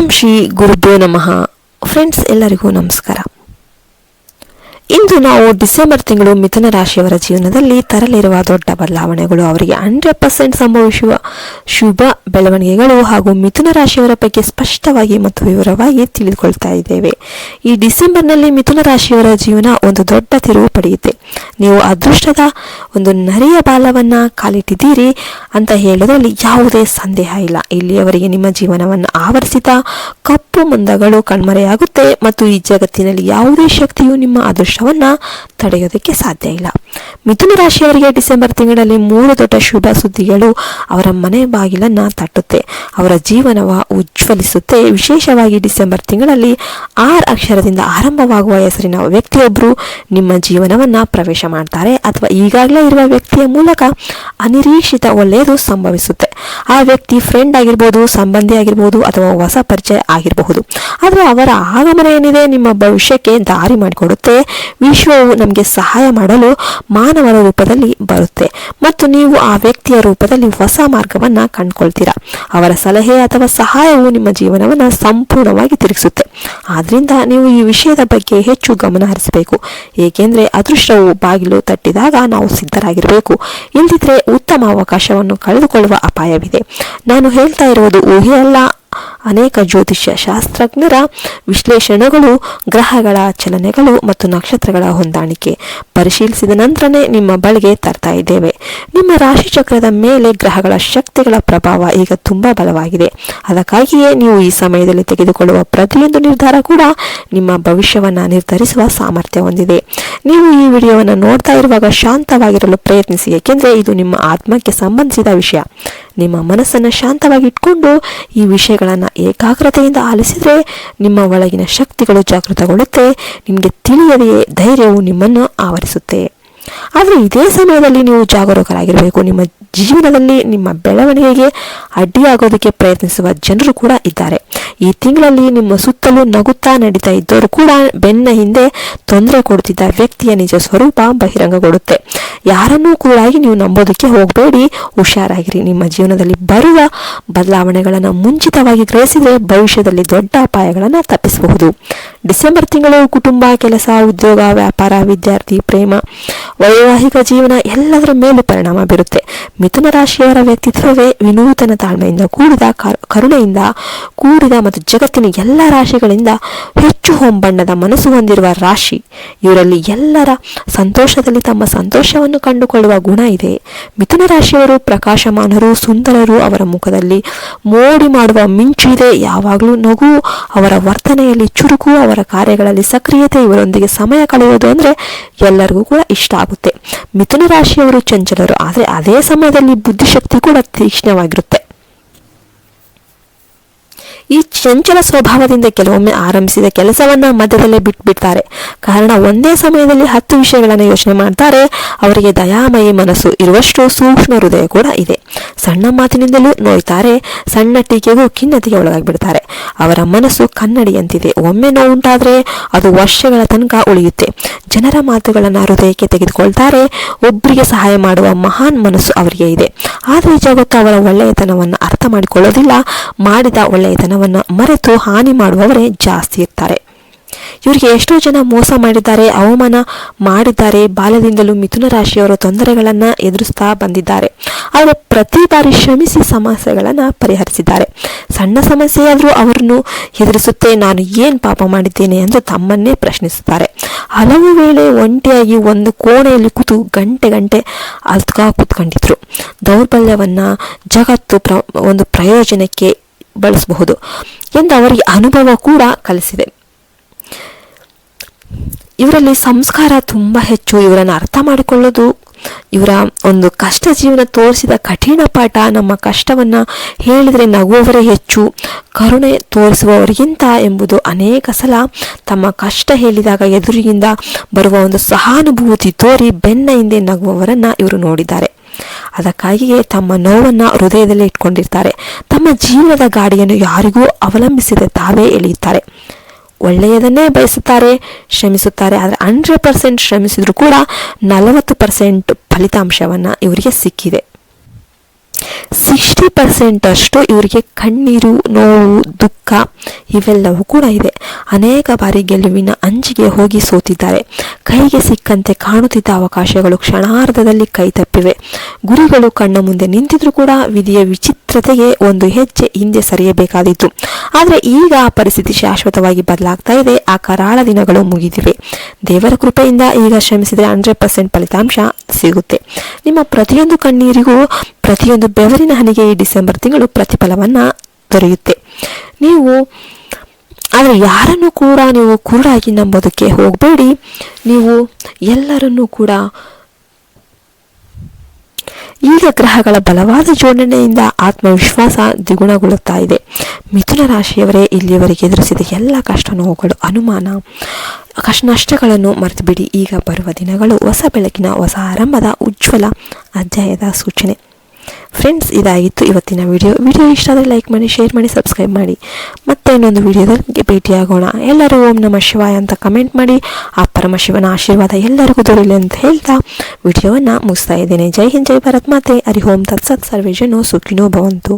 ಓಂ ಶ್ರೀ ಗುರುಭ್ಯೋ ನಮಃ. ಫ್ರೆಂಡ್ಸ್ ಎಲ್ಲರಿಗೂ ನಮಸ್ಕಾರ. ಇಂದು ನಾವು ಡಿಸೆಂಬರ್ ತಿಂಗಳು ಮಿಥುನ ರಾಶಿಯವರ ಜೀವನದಲ್ಲಿ ತರಲಿರುವ ದೊಡ್ಡ ಬದಲಾವಣೆಗಳು. ಅವರಿಗೆ ಹಂಡ್ರೆಡ್ ಪರ್ಸೆಂಟ್ ಸಂಭವಿಸುವ ಶುಭ ಬೆಳವಣಿಗೆಗಳು ಹಾಗೂ ಮಿಥುನ ರಾಶಿಯವರ ಬಗ್ಗೆ ಸ್ಪಷ್ಟವಾಗಿ ಮತ್ತು ವಿವರವಾಗಿ ತಿಳಿದುಕೊಳ್ತಾ ಇದ್ದೇವೆ. ಈ ಡಿಸೆಂಬರ್ನಲ್ಲಿ ಮಿಥುನ ರಾಶಿಯವರ ಜೀವನ ಒಂದು ದೊಡ್ಡ ತಿರುವು ಪಡೆಯುತ್ತೆ. ನೀವು ಅದೃಷ್ಟದ ಒಂದು ನರಿಯ ಬಾಲವನ್ನ ಕಾಲಿಟ್ಟಿದ್ದೀರಿ ಅಂತ ಹೇಳೋದ್ರಲ್ಲಿ ಯಾವುದೇ ಸಂದೇಹ ಇಲ್ಲ. ಇಲ್ಲಿಯವರೆಗೆ ನಿಮ್ಮ ಜೀವನವನ್ನು ಆವರಿಸಿದ ಕಪ್ಪು ಮುಂದಗಳು ಕಣ್ಮರೆಯಾಗುತ್ತೆ ಮತ್ತು ಈ ಜಗತ್ತಿನಲ್ಲಿ ಯಾವುದೇ ಶಕ್ತಿಯು ನಿಮ್ಮ ሰጥቻቸውና ತಡೆಯೋದಕ್ಕೆ ಸಾಧ್ಯ ಇಲ್ಲ. ಮಿಥುನ ರಾಶಿಯವರಿಗೆ ಡಿಸೆಂಬರ್ ತಿಂಗಳಲ್ಲಿ ಮೂರು ದೊಡ್ಡ ಶುಭ ಸುದ್ದಿಗಳು ಅವರ ಮನೆ ಬಾಗಿಲನ್ನು ತಟ್ಟುತ್ತೆ. ಅವರ ಜೀವನವ ಉಜ್ವಲಿಸುತ್ತೆ. ವಿಶೇಷವಾಗಿ ಡಿಸೆಂಬರ್ ತಿಂಗಳಲ್ಲಿ ಆರ್ ಅಕ್ಷರದಿಂದ ಆರಂಭವಾಗುವ ಹೆಸರಿನ ವ್ಯಕ್ತಿಯೊಬ್ಬರು ನಿಮ್ಮ ಜೀವನವನ್ನ ಪ್ರವೇಶ ಮಾಡ್ತಾರೆ ಅಥವಾ ಈಗಾಗಲೇ ಇರುವ ವ್ಯಕ್ತಿಯ ಮೂಲಕ ಅನಿರೀಕ್ಷಿತ ಒಳ್ಳೆಯದು ಸಂಭವಿಸುತ್ತೆ. ಆ ವ್ಯಕ್ತಿ ಫ್ರೆಂಡ್ ಆಗಿರ್ಬೋದು, ಸಂಬಂಧಿ ಆಗಿರ್ಬೋದು ಅಥವಾ ಹೊಸ ಪರಿಚಯ ಆಗಿರಬಹುದು. ಆದರೆ ಅವರ ಆಗಮನ ಏನಿದೆ? ನಿಮ್ಮ ಭವಿಷ್ಯಕ್ಕೆ ದಾರಿ ಮಾಡಿಕೊಡುತ್ತೆ. ವಿಶ್ವವು ನಮಗೆ ಸಹಾಯ ಮಾಡಲು ಮಾನವರ ರೂಪದಲ್ಲಿ ಬರುತ್ತೆ. ಮತ್ತು ನೀವು ಆ ವ್ಯಕ್ತಿಯ ರೂಪದಲ್ಲಿ ಹೊಸ ಮಾರ್ಗವನ್ನ ಕಂಡುಕೊಳ್ತೀರಾ. ಅವರ ಸಲಹೆ ಅಥವಾ ಸಹಾಯವು ನಿಮ್ಮ ಜೀವನವನ್ನು ಸಂಪೂರ್ಣವಾಗಿ ತಿರುಗಿಸುತ್ತೆ. ಆದ್ದರಿಂದ ನೀವು ಈ ವಿಷಯದ ಬಗ್ಗೆ ಹೆಚ್ಚು ಗಮನ ಹರಿಸಬೇಕು. ಏಕೆಂದರೆ ಅದೃಷ್ಟವು ಬಾಗಿಲು ತಟ್ಟಿದಾಗ ನಾವು ಸಿದ್ಧರಾಗಿರಬೇಕು. ಇಲ್ಲದಿದ್ದರೆ ಉತ್ತಮ ಅವಕಾಶವನ್ನು ಕಳೆದುಕೊಳ್ಳುವ ಅಪಾಯವಿದೆ. ನಾನು ಹೇಳ್ತಾ ಇರುವುದು ಊಹೆಯಲ್ಲ ಅನೇಕ ಜ್ಯೋತಿಷ್ಯ ಶಾಸ್ತ್ರಜ್ಞರ ವಿಶ್ಲೇಷಣೆಗಳು, ಗ್ರಹಗಳ ಚಲನೆಗಳು ಮತ್ತು ನಕ್ಷತ್ರಗಳ ಹೊಂದಾಣಿಕೆ. ಪರಿಶೀಲಿಸಿದ ನಂತರನೇ ನಿಮ್ಮ ಬಳಿಗೆ ತರ್ತಾ ಇದ್ದೇವೆ. ನಿಮ್ಮ ರಾಶಿಚಕ್ರದ ಮೇಲೆ ಗ್ರಹಗಳ ಶಕ್ತಿಗಳ ಪ್ರಭಾವ ಈಗ ತುಂಬ ಬಲವಾಗಿದೆ. ಅದಕ್ಕಾಗಿಯೇ ನೀವು ಈ ಸಮಯದಲ್ಲಿ ತೆಗೆದುಕೊಳ್ಳುವ ಪ್ರತಿಯೊಂದು ನಿರ್ಧಾರ ಕೂಡ ನಿಮ್ಮ ಭವಿಷ್ಯವನ್ನು ನಿರ್ಧರಿಸುವ ಸಾಮರ್ಥ್ಯ ಹೊಂದಿದೆ. ನೀವು ಈ ವಿಡಿಯೋವನ್ನು ನೋಡ್ತಾ ಇರುವಾಗ ಶಾಂತವಾಗಿರಲು ಪ್ರಯತ್ನಿಸಿ, ಏಕೆಂದರೆ ಇದು ನಿಮ್ಮ ಆತ್ಮಕ್ಕೆ ಸಂಬಂಧಿಸಿದ ವಿಷಯ. ನಿಮ್ಮ ಮನಸ್ಸನ್ನು ಶಾಂತವಾಗಿ ಇಟ್ಕೊಂಡು ಈ ವಿಷಯಗಳನ್ನು ಏಕಾಗ್ರತೆಯಿಂದ ಆಲಿಸಿದರೆ ನಿಮ್ಮ ಒಳಗಿನ ಶಕ್ತಿಗಳು ಜಾಗೃತಗೊಳ್ಳುತ್ತೆ. ನಿಮಗೆ ತಿಳಿಯದೆಯೇ ಧೈರ್ಯವು ನಿಮ್ಮನ್ನು ಆವರಿಸುತ್ತೆ. ಆದರೆ ಇದೇ ಸಮಯದಲ್ಲಿ ನೀವು ಜಾಗರೂಕರಾಗಿರಬೇಕು. ನಿಮ್ಮ ಜೀವನದಲ್ಲಿ ನಿಮ್ಮ ಬೆಳವಣಿಗೆಗೆ ಅಡ್ಡಿಯಾಗೋದಕ್ಕೆ ಪ್ರಯತ್ನಿಸುವ ಜನರು ಕೂಡ ಇದ್ದಾರೆ. ಈ ತಿಂಗಳಲ್ಲಿ ನಿಮ್ಮ ಸುತ್ತಲೂ ನಗುತ್ತಾ ನಡೀತಾ ಇದ್ದವರು ಕೂಡ ಬೆನ್ನ ಹಿಂದೆ ತೊಂದರೆ ಕೊಡುತ್ತಿದ್ದ ವ್ಯಕ್ತಿಯ ನಿಜ ಸ್ವರೂಪ ಬಹಿರಂಗಗೊಳ್ಳುತ್ತೆ. ಯಾರನ್ನೂ ಕೂಡ ನೀವು ನಂಬೋದಕ್ಕೆ ಹೋಗಬೇಡಿ. ಹುಷಾರಾಗಿರಿ. ನಿಮ್ಮ ಜೀವನದಲ್ಲಿ ಬರುವ ಬದಲಾವಣೆಗಳನ್ನು ಮುಂಚಿತವಾಗಿ ಗ್ರಹಿಸಿದರೆ ಭವಿಷ್ಯದಲ್ಲಿ ದೊಡ್ಡ ಅಪಾಯಗಳನ್ನು ತಪ್ಪಿಸಬಹುದು. ಡಿಸೆಂಬರ್ ತಿಂಗಳು ಕುಟುಂಬ, ಕೆಲಸ, ಉದ್ಯೋಗ, ವ್ಯಾಪಾರ, ವಿದ್ಯಾರ್ಥಿ, ಪ್ರೇಮ, ವೈವಾಹಿಕ ಜೀವನ ಎಲ್ಲದರ ಮೇಲೂ ಪರಿಣಾಮ ಬೀರುತ್ತೆ. ಮಿಥುನ ರಾಶಿಯವರ ವ್ಯಕ್ತಿತ್ವವೇ ವಿನೂತನ ತಾಳ್ಮೆಯಿಂದ ಕೂಡಿದ ಕರ್- ಕರುಣೆಯಿಂದ ಕೂಡಿದ ಮತ್ತು ಜಗತ್ತಿನ ಎಲ್ಲ ರಾಶಿಗಳಿಂದ ಹೆಚ್ಚು ಹೊಂಬಣ್ಣದ ಮನಸ್ಸು ಹೊಂದಿರುವ ರಾಶಿ. ಇವರಲ್ಲಿ ಎಲ್ಲರ ಸಂತೋಷದಲ್ಲಿ ತಮ್ಮ ಸಂತೋಷವನ್ನು ಕಂಡುಕೊಳ್ಳುವ ಗುಣ ಇದೆ. ಮಿಥುನ ರಾಶಿಯವರು ಪ್ರಕಾಶಮಾನರು, ಸುಂದರರು, ಅವರ ಮುಖದಲ್ಲಿ ಮೋಡಿ ಮಾಡುವ ಮಿಂಚು ಇದೆ. ಯಾವಾಗಲೂ ನಗು, ಅವರ ವರ್ತನೆಯಲ್ಲಿ ಚುರುಕು, ಅವರ ಕಾರ್ಯಗಳಲ್ಲಿ ಸಕ್ರಿಯತೆ ಇವರೊಂದಿಗೆ ಸಮಯ ಕಳೆಯೋದು ಅಂದರೆ ಎಲ್ಲರಿಗೂ ಕೂಡ ಇಷ್ಟ ಆಗುತ್ತೆ. ಮಿಥುನ ರಾಶಿಯವರು ಚಂಚಲರು, ಆದರೆ ಅದೇ ಸಮಯದಲ್ಲಿ ಬುದ್ಧಿಶಕ್ತಿ ಕೂಡ ತೀಕ್ಷ್ಣವಾಗಿರುತ್ತೆ. ಈ ಚಂಚಲ ಸ್ವಭಾವದಿಂದ ಕೆಲವೊಮ್ಮೆ ಆರಂಭಿಸಿದ ಕೆಲಸವನ್ನ ಮಧ್ಯದಲ್ಲೇ ಬಿಟ್ಬಿಡ್ತಾರೆ. ಕಾರಣ ಒಂದೇ ಸಮಯದಲ್ಲಿ ಹತ್ತು ವಿಷಯಗಳನ್ನು ಯೋಚನೆ ಮಾಡ್ತಾರೆ, ಅವರಿಗೆ ದಯಾಮಯಿ ಮನಸ್ಸು ಇರುವಷ್ಟು ಸೂಕ್ಷ್ಮ ಹೃದಯ ಕೂಡ ಇದೆ. ಸಣ್ಣ ಮಾತಿನಿಂದಲೂ ನೋಯ್ತಾರೆ, ಸಣ್ಣ ಟೀಕೆಗೂ ಖಿನ್ನತೆಗೆ ಒಳಗಾಗಿಬಿಡ್ತಾರೆ. ಅವರ ಮನಸ್ಸು ಕನ್ನಡಿಯಂತಿದೆ. ಒಮ್ಮೆ ನೋವುಂಟಾದರೆ ಅದು ವರ್ಷಗಳ ತನಕ ಉಳಿಯುತ್ತೆ. ಜನರ ಮಾತುಗಳನ್ನು ಹೃದಯಕ್ಕೆ ತೆಗೆದುಕೊಳ್ತಾರೆ ಒಬ್ಬರಿಗೆ ಸಹಾಯ ಮಾಡುವ ಮಹಾನ್ ಮನಸ್ಸು ಅವರಿಗೆ ಇದೆ. ಆದರೆ ಜಗತ್ತು ಅವರ ಒಳ್ಳೆಯತನವನ್ನು ಅರ್ಥ ಮಾಡಿಕೊಳ್ಳೋದಿಲ್ಲ, ಮಾಡಿದ ಒಳ್ಳೆಯತನವನ್ನು ಮರೆತು ಹಾನಿ ಮಾಡುವವರೇ ಜಾಸ್ತಿ ಇರ್ತಾರೆ. ಇವರಿಗೆ ಎಷ್ಟೋ ಜನ ಮೋಸ ಮಾಡಿದ್ದಾರೆ, ಅವಮಾನ ಮಾಡಿದ್ದಾರೆ, ಬಾಲ್ಯದಿಂದಲೂ ಮಿಥುನ ರಾಶಿಯವರು ತೊಂದರೆಗಳನ್ನು ಎದುರಿಸ್ತಾ ಬಂದಿದ್ದಾರೆ. ಆದರೆ ಪ್ರತಿ ಬಾರಿ ಶ್ರಮಿಸಿ ಸಮಸ್ಯೆಗಳನ್ನು ಪರಿಹರಿಸಿದ್ದಾರೆ. ಸಣ್ಣ ಸಮಸ್ಯೆಯಾದರೂ ಅವರನ್ನು ಎದುರಿಸುತ್ತೆ, ನಾನು ಏನು ಪಾಪ ಮಾಡಿದ್ದೇನೆ ಎಂದು ತಮ್ಮನ್ನೇ ಪ್ರಶ್ನಿಸುತ್ತಾರೆ. ಹಲವು ವೇಳೆ ಒಂಟಿಯಾಗಿ ಒಂದು ಕೋಣೆಯಲ್ಲಿ ಕೂತು ಗಂಟೆ ಗಂಟೆ ಅಲ್ತ್ಕಾ ಕೂತ್ಕೊಂಡಿದ್ರು. ದೌರ್ಬಲ್ಯವನ್ನು, ಜಗತ್ತು ಪ್ರ, ಒಂದು ಪ್ರಯೋಜನಕ್ಕೆ ಬಳಸಬಹುದು ಎಂದು ಅವರಿಗೆ ಅನುಭವ ಕೂಡ ಕಲಿಸಿದೆ. ಇವರಲ್ಲಿ ಸಂಸ್ಕಾರ ತುಂಬ ಹೆಚ್ಚು, ಇವರನ್ನು ಅರ್ಥ ಮಾಡಿಕೊಳ್ಳೋದು, ಇವರ ಒಂದು ಕಷ್ಟ ಜೀವನ ತೋರಿಸಿದ ಕಠಿಣ ಪಾಠ, ನಮ್ಮ ಕಷ್ಟವನ್ನ ಹೇಳಿದರೆ ನಗುವವರೇ ಹೆಚ್ಚು, ಕರುಣೆ ತೋರಿಸುವವರಿಗಿಂತ ಎಂಬುದು ಅನೇಕ ಸಲ ತಮ್ಮ ಕಷ್ಟ ಹೇಳಿದಾಗ ಎದುರಿಗಿಂದ ಬರುವ ಒಂದು ಸಹಾನುಭೂತಿ ತೋರಿ ಬೆನ್ನ ಹಿಂದೆ ನಗುವವರನ್ನ ಇವರು ನೋಡಿದ್ದಾರೆ. ಅದಕ್ಕಾಗಿಯೇ ತಮ್ಮ ನೋವನ್ನು ಹೃದಯದಲ್ಲಿ ಇಟ್ಕೊಂಡಿರ್ತಾರೆ. ತಮ್ಮ ಜೀವನದ ಗಾಡಿಯನ್ನು ಯಾರಿಗೂ ಅವಲಂಬಿಸದೆ ತಾವೇ ಎಳೆಯುತ್ತಾರೆ. ಒಳ್ಳೆಯದನ್ನೇ ಬಯಸುತ್ತಾರೆ, ಶ್ರಮಿಸುತ್ತಾರೆ. ಆದರೆ ಹಂಡ್ರೆಡ್ ಪರ್ಸೆಂಟ್ ಶ್ರಮಿಸಿದರೂ ಕೂಡ ನಲವತ್ತು ಪರ್ಸೆಂಟ್ ಫಲಿತಾಂಶವನ್ನು ಇವರಿಗೆ ಸಿಕ್ಕಿದೆ. ಸಿಕ್ಸ್ಟಿ ಪರ್ಸೆಂಟ್ ಅಷ್ಟು ಇವರಿಗೆ ಕಣ್ಣೀರು, ನೋವು, ದುಃಖ ಇವೆಲ್ಲವೂ ಕೂಡ ಇದೆ. ಅನೇಕ ಬಾರಿ ಗೆಲುವಿನ ಅಂಚಿಗೆ ಹೋಗಿ ಸೋತಿದ್ದಾರೆ. ಕೈಗೆ ಸಿಕ್ಕಂತೆ ಕಾಣುತ್ತಿದ್ದ ಅವಕಾಶಗಳು ಕ್ಷಣಾರ್ಧದಲ್ಲಿ ಕೈ ತಪ್ಪಿವೆ. ಗುರಿಗಳು ಕಣ್ಣ ಮುಂದೆ ನಿಂತಿದ್ರು ಕೂಡ ವಿಧಿಯ ವಿಚಿತ್ರತೆಗೆ ಒಂದು ಹೆಜ್ಜೆ ಹಿಂದೆ ಸರಿಯಬೇಕಾದಿತ್ತು ಆದರೆ ಈಗ ಆ ಪರಿಸ್ಥಿತಿ ಶಾಶ್ವತವಾಗಿ ಬದಲಾಗ್ತಾ ಇದೆ. ಆ ಕರಾಳ ದಿನಗಳು ಮುಗಿದಿವೆ. ದೇವರ ಕೃಪೆಯಿಂದ ಈಗ ಶ್ರಮಿಸಿದರೆ ಹಂಡ್ರೆಡ್ ಪರ್ಸೆಂಟ್ ಫಲಿತಾಂಶ ಸಿಗುತ್ತೆ. ನಿಮ್ಮ ಪ್ರತಿಯೊಂದು ಕಣ್ಣೀರಿಗೂ, ಪ್ರತಿಯೊಂದು ಬೆವರಿನ ಹನಿಗೆ ಈ ಡಿಸೆಂಬರ್ ತಿಂಗಳು ಪ್ರತಿಫಲವನ್ನು ದೊರೆಯುತ್ತೆ. ನೀವು ಆದರೆ ಯಾರನ್ನು ಕೂಡ ನೀವು ಕುರುಡಾಗಿ ನಂಬೋದಕ್ಕೆ ಹೋಗಬೇಡಿ. ನೀವು ಎಲ್ಲರನ್ನೂ ಕೂಡ ಈಗ ಗ್ರಹಗಳ ಬಲವಾದ ಜೋಡಣೆಯಿಂದ ಆತ್ಮವಿಶ್ವಾಸ ದ್ವಿಗುಣಗೊಳ್ಳುತ್ತಾ ಇದೆ. ಮಿಥುನ ರಾಶಿಯವರೇ, ಇಲ್ಲಿಯವರೆಗೆ ಎದುರಿಸಿದ ಎಲ್ಲ ಕಷ್ಟ ನೋವುಗಳು, ಅನುಮಾನ, ಕಷ್ಟ ನಷ್ಟಗಳನ್ನು ಮರೆತು ಬಿಡಿ ಈಗ ಬರುವ ದಿನಗಳು ಹೊಸ ಬೆಳಕಿನ ಹೊಸ ಆರಂಭದ ಉಜ್ವಲ ಅಧ್ಯಾಯದ ಸೂಚನೆ. ಫ್ರೆಂಡ್ಸ್ ಇದಾಗಿತ್ತು ಇವತ್ತಿನ ವಿಡಿಯೋ ವಿಡಿಯೋ ಇಷ್ಟ ಆದರೆ ಲೈಕ್ ಮಾಡಿ ಶೇರ್ ಮಾಡಿ ಸಬ್ಸ್ಕ್ರೈಬ್ ಮಾಡಿ. ಮತ್ತೆ ಇನ್ನೊಂದು ವಿಡಿಯೋದಲ್ಲಿ ಭೇಟಿಯಾಗೋಣ. ಎಲ್ಲರೂ ಓಂ ನಮ ಶಿವಾಯ ಅಂತ ಕಮೆಂಟ್ ಮಾಡಿ, ಆ ಪರಮಶಿವನ ಆಶೀರ್ವಾದ ಎಲ್ಲರಿಗೂ ದೊರೆಯಲಿ ಅಂತ ಹೇಳ್ತಾ ವಿಡಿಯೋವನ್ನು ಮುಗಿಸ್ತಾ ಇದ್ದೇನೆ. ಜೈ ಹಿಂದ್, ಜೈ ಭಾರತ್ ಮಾತೆ. ಹರಿ ಓಂ, ತತ್ಸತ್ ಸರ್ವೇಜನು ಸುಖಿನೋ ಭವಂತು.